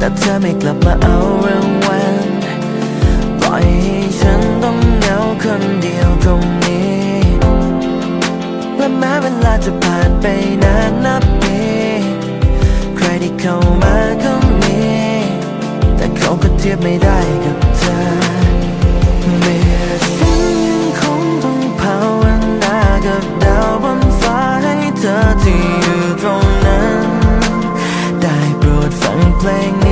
ถ้าเธอไม่กลับมาเอารางวัลปล่อยให้ฉันต้องเหงาคนเดียวตรงนี้ และแม้เวลาจะผ่านไปนานนับปีใครที่เข้ามาก็มี แต่เขาก็เทียบไม่ได้กับเธอเมื่อฉันยังคงต้องภาวนากับดาวบนฟ้าให้เธอที่อยู่ตรงนั้น ได้โปรดฟังเพลง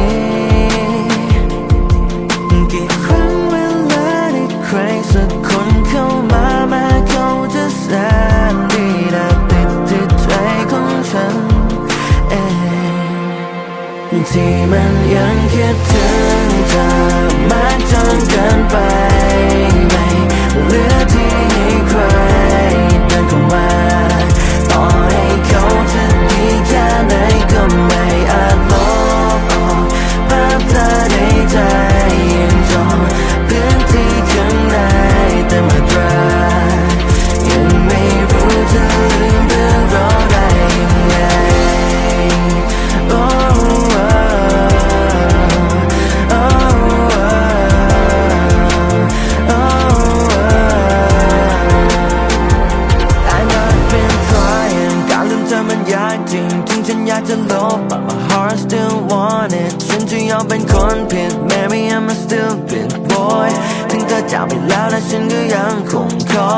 จะลบ but my heart still want it ฉันจะยอมเป็นคนผิด Maybe I'm a stupid boy ถึงเธอจากไปแล้วนะฉันก็ยังคงคอ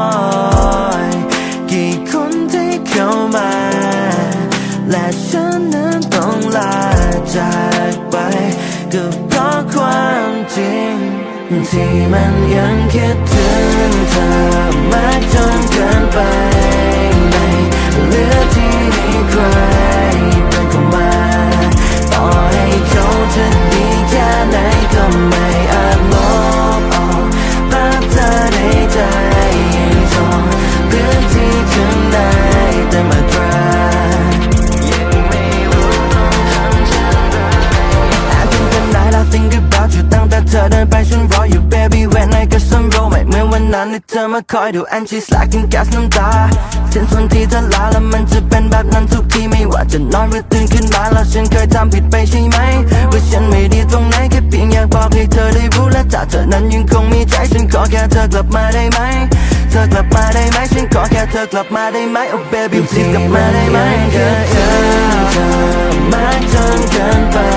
ย กี่คนที่เข้ามา และฉันนั้นต้องลาจากไปก็เพราะความจริง ที่มันยังคิดถึงเธอมากจนเกินไป อเดินไปฉันรออยู่ baby when I get some roll ไม่เหมือนวันนั้นที่เธอมาคอยดู and she's like in gas น้ำตาเส้นส่วนที่เธอลาแล้วมันจะเป็นแบบนั้นทุกทีไม่ว่าจะนอนหรือตื่นขึ้นมาแล้วฉันเคยทำผิดไปใช่ไหมว่าฉันไม่ดีตรงไหนแค่เพียงอยากบอกให้เธอได้รู้และจากเธอนั้นยังคงมีใจฉันขอแค่เธอกลับมาได้ไหมเธอกลับมาได้ไหมฉันขอแค่เธอกลับมาได้ไหม oh baby please กลับมาได้ไหมเธอเธอมากจนเกินไป